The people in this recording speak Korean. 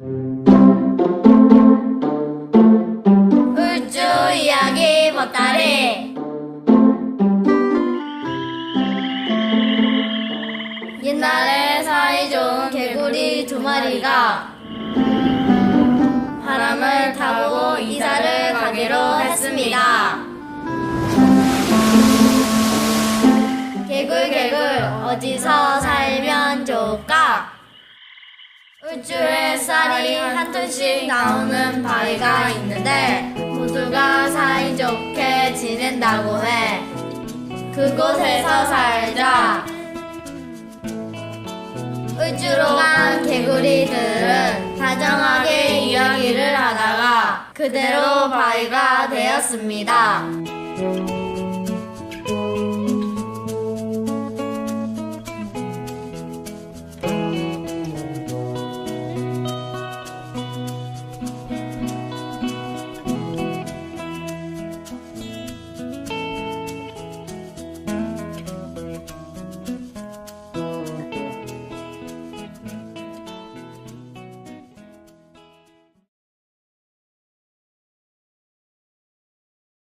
울주 이야기 보따리 옛날에 사이 좋은 개구리 두 마리가 바람을 타고 이사를 가기로 했습니다. 개굴 개굴 어디서 살면 좋을까? 울주에 쌀이 한 톤씩 나오는 바위가 있는데 모두가 사이좋게 지낸다고 해. 그곳에서 살자. 울주로 간 개구리들은 다정하게 이야기를 하다가 그대로 바위가 되었습니다.